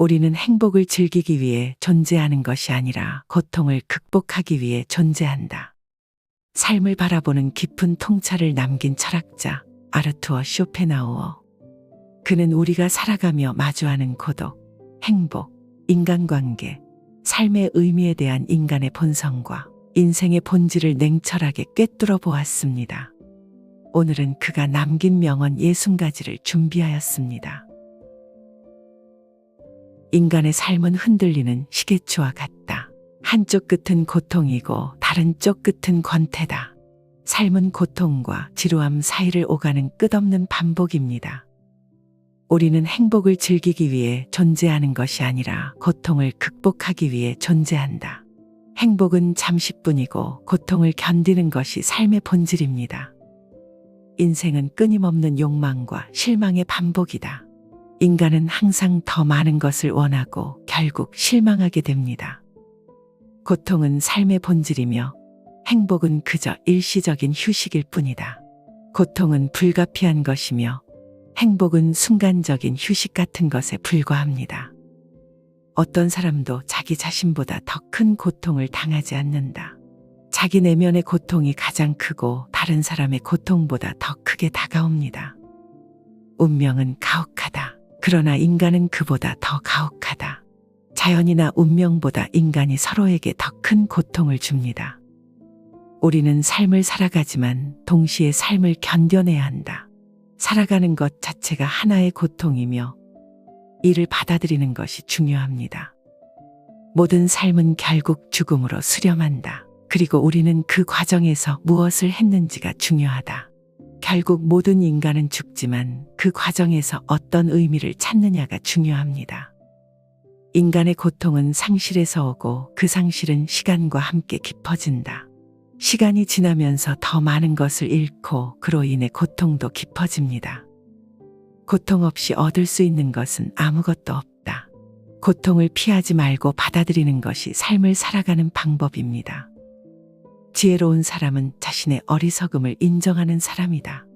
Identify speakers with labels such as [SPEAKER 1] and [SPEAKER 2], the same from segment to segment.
[SPEAKER 1] 우리는 행복을 즐기기 위해 존재하는 것이 아니라 고통을 극복하기 위해 존재한다. 삶을 바라보는 깊은 통찰을 남긴 철학자 아르투어 쇼펜하우어. 그는 우리가 살아가며 마주하는 고독, 행복, 인간관계, 삶의 의미에 대한 인간의 본성과 인생의 본질을 냉철하게 꿰뚫어 보았습니다. 오늘은 그가 남긴 명언 60가지를 준비하였습니다. 인간의 삶은 흔들리는 시계추와 같다. 한쪽 끝은 고통이고 다른 쪽 끝은 권태다. 삶은 고통과 지루함 사이를 오가는 끝없는 반복입니다. 우리는 행복을 즐기기 위해 존재하는 것이 아니라 고통을 극복하기 위해 존재한다. 행복은 잠시뿐이고 고통을 견디는 것이 삶의 본질입니다. 인생은 끊임없는 욕망과 실망의 반복이다. 인간은 항상 더 많은 것을 원하고 결국 실망하게 됩니다. 고통은 삶의 본질이며 행복은 그저 일시적인 휴식일 뿐이다. 고통은 불가피한 것이며 행복은 순간적인 휴식 같은 것에 불과합니다. 어떤 사람도 자기 자신보다 더 큰 고통을 당하지 않는다. 자기 내면의 고통이 가장 크고 다른 사람의 고통보다 더 크게 다가옵니다. 운명은 가혹하다. 그러나 인간은 그보다 더 가혹하다. 자연이나 운명보다 인간이 서로에게 더 큰 고통을 줍니다. 우리는 삶을 살아가지만 동시에 삶을 견뎌내야 한다. 살아가는 것 자체가 하나의 고통이며 이를 받아들이는 것이 중요합니다. 모든 삶은 결국 죽음으로 수렴한다. 그리고 우리는 그 과정에서 무엇을 했는지가 중요하다. 결국 모든 인간은 죽지만 그 과정에서 어떤 의미를 찾느냐가 중요합니다. 인간의 고통은 상실에서 오고 그 상실은 시간과 함께 깊어진다. 시간이 지나면서 더 많은 것을 잃고 그로 인해 고통도 깊어집니다. 고통 없이 얻을 수 있는 것은 아무것도 없다. 고통을 피하지 말고 받아들이는 것이 삶을 살아가는 방법입니다. 지혜로운 사람은 자신의 어리석음을 인정하는 사람이다.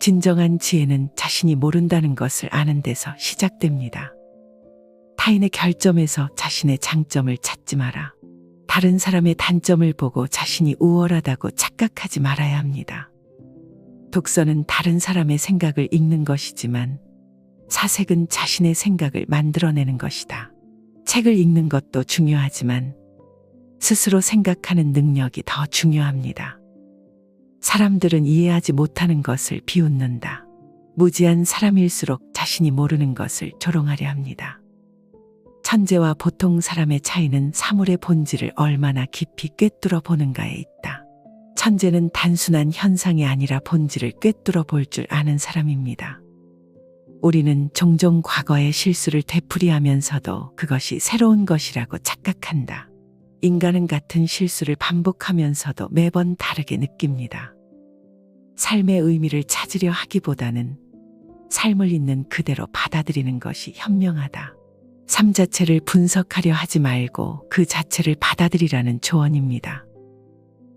[SPEAKER 1] 진정한 지혜는 자신이 모른다는 것을 아는 데서 시작됩니다. 타인의 결점에서 자신의 장점을 찾지 마라. 다른 사람의 단점을 보고 자신이 우월하다고 착각하지 말아야 합니다. 독서는 다른 사람의 생각을 읽는 것이지만 사색은 자신의 생각을 만들어내는 것이다. 책을 읽는 것도 중요하지만 스스로 생각하는 능력이 더 중요합니다. 사람들은 이해하지 못하는 것을 비웃는다. 무지한 사람일수록 자신이 모르는 것을 조롱하려 합니다. 천재와 보통 사람의 차이는 사물의 본질을 얼마나 깊이 꿰뚫어 보는가에 있다. 천재는 단순한 현상이 아니라 본질을 꿰뚫어 볼 줄 아는 사람입니다. 우리는 종종 과거의 실수를 되풀이하면서도 그것이 새로운 것이라고 착각한다. 인간은 같은 실수를 반복하면서도 매번 다르게 느낍니다. 삶의 의미를 찾으려 하기보다는 삶을 있는 그대로 받아들이는 것이 현명하다. 삶 자체를 분석하려 하지 말고 그 자체를 받아들이라는 조언입니다.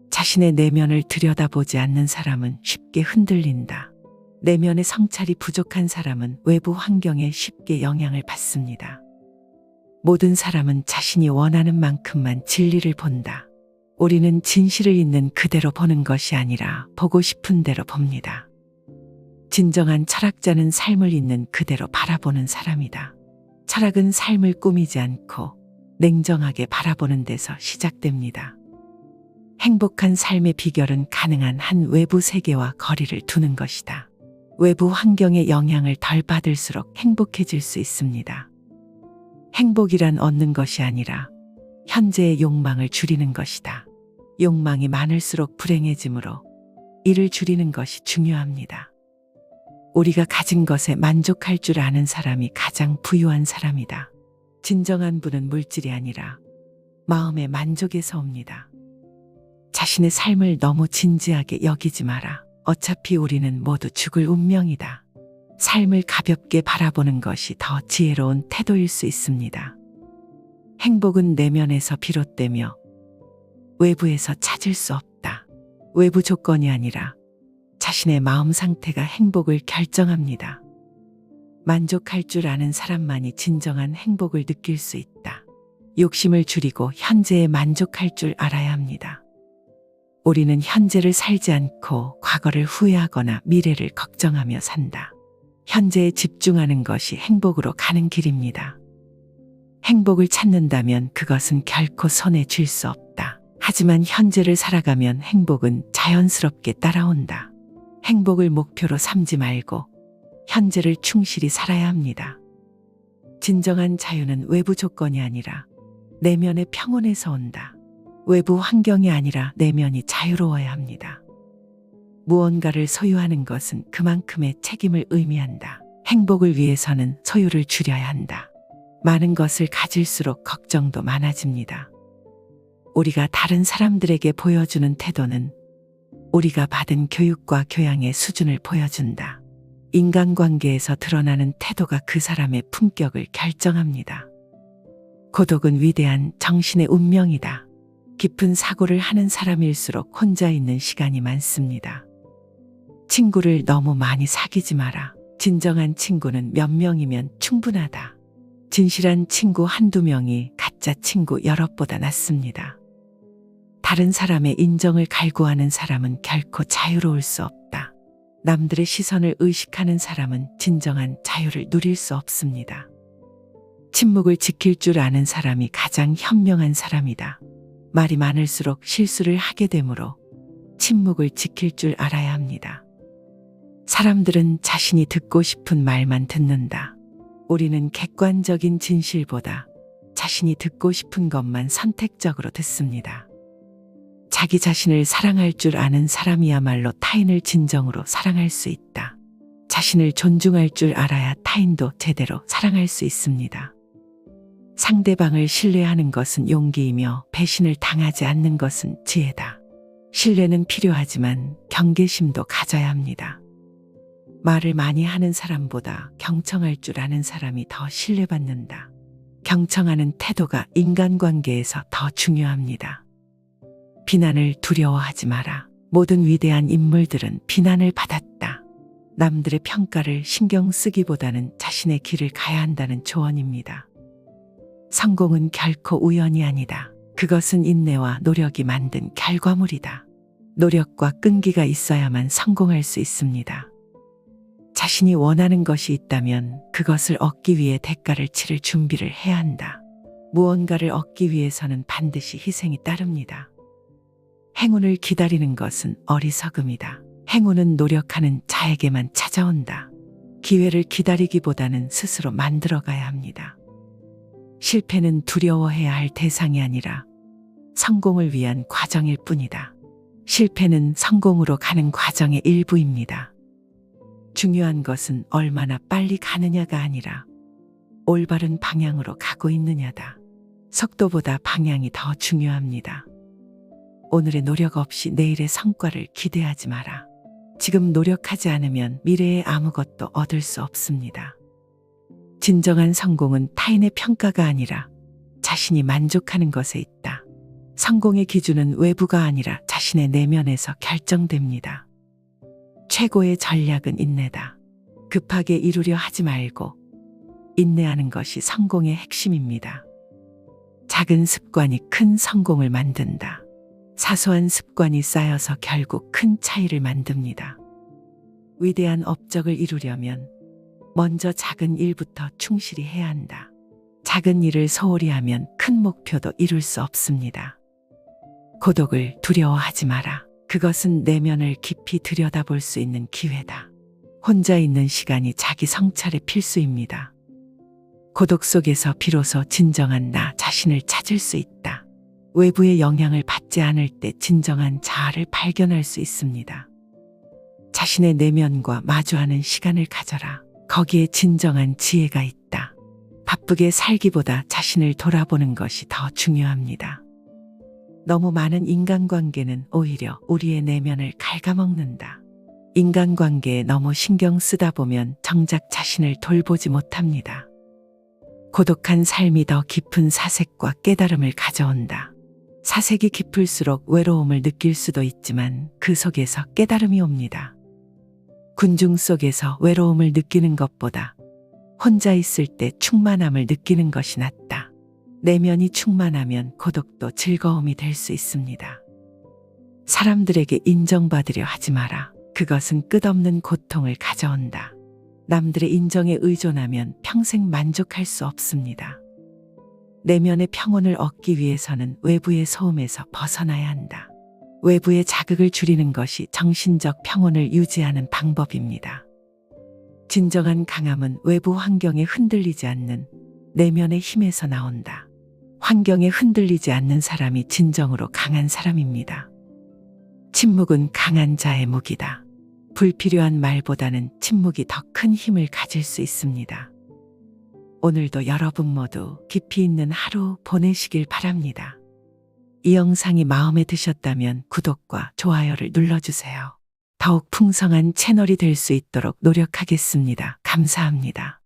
[SPEAKER 1] 자신의 내면을 들여다보지 않는 사람은 쉽게 흔들린다. 내면의 성찰이 부족한 사람은 외부 환경에 쉽게 영향을 받습니다. 모든 사람은 자신이 원하는 만큼만 진리를 본다. 우리는 진실을 있는 그대로 보는 것이 아니라 보고 싶은 대로 봅니다. 진정한 철학자는 삶을 있는 그대로 바라보는 사람이다. 철학은 삶을 꾸미지 않고 냉정하게 바라보는 데서 시작됩니다. 행복한 삶의 비결은 가능한 한 외부 세계와 거리를 두는 것이다. 외부 환경의 영향을 덜 받을수록 행복해질 수 있습니다. 행복이란 얻는 것이 아니라 현재의 욕망을 줄이는 것이다. 욕망이 많을수록 불행해지므로 이를 줄이는 것이 중요합니다. 우리가 가진 것에 만족할 줄 아는 사람이 가장 부유한 사람이다. 진정한 부는 물질이 아니라 마음의 만족에서 옵니다. 자신의 삶을 너무 진지하게 여기지 마라. 어차피 우리는 모두 죽을 운명이다. 삶을 가볍게 바라보는 것이 더 지혜로운 태도일 수 있습니다. 행복은 내면에서 비롯되며 외부에서 찾을 수 없다. 외부 조건이 아니라 자신의 마음 상태가 행복을 결정합니다. 만족할 줄 아는 사람만이 진정한 행복을 느낄 수 있다. 욕심을 줄이고 현재에 만족할 줄 알아야 합니다. 우리는 현재를 살지 않고 과거를 후회하거나 미래를 걱정하며 산다. 현재에 집중하는 것이 행복으로 가는 길입니다. 행복을 찾는다면 그것은 결코 손에 쥘 수 없다. 하지만 현재를 살아가면 행복은 자연스럽게 따라온다. 행복을 목표로 삼지 말고 현재를 충실히 살아야 합니다. 진정한 자유는 외부 조건이 아니라 내면의 평온에서 온다. 외부 환경이 아니라 내면이 자유로워야 합니다. 무언가를 소유하는 것은 그만큼의 책임을 의미한다. 행복을 위해서는 소유를 줄여야 한다. 많은 것을 가질수록 걱정도 많아집니다. 우리가 다른 사람들에게 보여주는 태도는 우리가 받은 교육과 교양의 수준을 보여준다. 인간관계에서 드러나는 태도가 그 사람의 품격을 결정합니다. 고독은 위대한 정신의 운명이다. 깊은 사고를 하는 사람일수록 혼자 있는 시간이 많습니다. 친구를 너무 많이 사귀지 마라. 진정한 친구는 몇 명이면 충분하다. 진실한 친구 한두 명이 가짜 친구 여럿보다 낫습니다. 다른 사람의 인정을 갈구하는 사람은 결코 자유로울 수 없다. 남들의 시선을 의식하는 사람은 진정한 자유를 누릴 수 없습니다. 침묵을 지킬 줄 아는 사람이 가장 현명한 사람이다. 말이 많을수록 실수를 하게 되므로 침묵을 지킬 줄 알아야 합니다. 사람들은 자신이 듣고 싶은 말만 듣는다. 우리는 객관적인 진실보다 자신이 듣고 싶은 것만 선택적으로 듣습니다. 자기 자신을 사랑할 줄 아는 사람이야말로 타인을 진정으로 사랑할 수 있다. 자신을 존중할 줄 알아야 타인도 제대로 사랑할 수 있습니다. 상대방을 신뢰하는 것은 용기이며 배신을 당하지 않는 것은 지혜다. 신뢰는 필요하지만 경계심도 가져야 합니다. 말을 많이 하는 사람보다 경청할 줄 아는 사람이 더 신뢰받는다. 경청하는 태도가 인간관계에서 더 중요합니다. 비난을 두려워하지 마라. 모든 위대한 인물들은 비난을 받았다. 남들의 평가를 신경 쓰기보다는 자신의 길을 가야 한다는 조언입니다. 성공은 결코 우연이 아니다. 그것은 인내와 노력이 만든 결과물이다. 노력과 끈기가 있어야만 성공할 수 있습니다. 자신이 원하는 것이 있다면 그것을 얻기 위해 대가를 치를 준비를 해야 한다. 무언가를 얻기 위해서는 반드시 희생이 따릅니다. 행운을 기다리는 것은 어리석음이다. 행운은 노력하는 자에게만 찾아온다. 기회를 기다리기보다는 스스로 만들어가야 합니다. 실패는 두려워해야 할 대상이 아니라 성공을 위한 과정일 뿐이다. 실패는 성공으로 가는 과정의 일부입니다. 중요한 것은 얼마나 빨리 가느냐가 아니라 올바른 방향으로 가고 있느냐다. 속도보다 방향이 더 중요합니다. 오늘의 노력 없이 내일의 성과를 기대하지 마라. 지금 노력하지 않으면 미래에 아무것도 얻을 수 없습니다. 진정한 성공은 타인의 평가가 아니라 자신이 만족하는 것에 있다. 성공의 기준은 외부가 아니라 자신의 내면에서 결정됩니다. 최고의 전략은 인내다. 급하게 이루려 하지 말고 인내하는 것이 성공의 핵심입니다. 작은 습관이 큰 성공을 만든다. 사소한 습관이 쌓여서 결국 큰 차이를 만듭니다. 위대한 업적을 이루려면 먼저 작은 일부터 충실히 해야 한다. 작은 일을 소홀히 하면 큰 목표도 이룰 수 없습니다. 고독을 두려워하지 마라. 그것은 내면을 깊이 들여다볼 수 있는 기회다. 혼자 있는 시간이 자기 성찰의 필수입니다. 고독 속에서 비로소 진정한 나 자신을 찾을 수 있다. 외부의 영향을 받지 않을 때 진정한 자아를 발견할 수 있습니다. 자신의 내면과 마주하는 시간을 가져라. 거기에 진정한 지혜가 있다. 바쁘게 살기보다 자신을 돌아보는 것이 더 중요합니다. 너무 많은 인간관계는 오히려 우리의 내면을 갉아먹는다. 인간관계에 너무 신경 쓰다 보면 정작 자신을 돌보지 못합니다. 고독한 삶이 더 깊은 사색과 깨달음을 가져온다. 사색이 깊을수록 외로움을 느낄 수도 있지만 그 속에서 깨달음이 옵니다. 군중 속에서 외로움을 느끼는 것보다 혼자 있을 때 충만함을 느끼는 것이 낫다. 내면이 충만하면 고독도 즐거움이 될 수 있습니다. 사람들에게 인정받으려 하지 마라. 그것은 끝없는 고통을 가져온다. 남들의 인정에 의존하면 평생 만족할 수 없습니다. 내면의 평온을 얻기 위해서는 외부의 소음에서 벗어나야 한다. 외부의 자극을 줄이는 것이 정신적 평온을 유지하는 방법입니다. 진정한 강함은 외부 환경에 흔들리지 않는 내면의 힘에서 나온다. 환경에 흔들리지 않는 사람이 진정으로 강한 사람입니다. 침묵은 강한 자의 무기다. 불필요한 말보다는 침묵이 더 큰 힘을 가질 수 있습니다. 오늘도 여러분 모두 깊이 있는 하루 보내시길 바랍니다. 이 영상이 마음에 드셨다면 구독과 좋아요를 눌러주세요. 더욱 풍성한 채널이 될 수 있도록 노력하겠습니다. 감사합니다.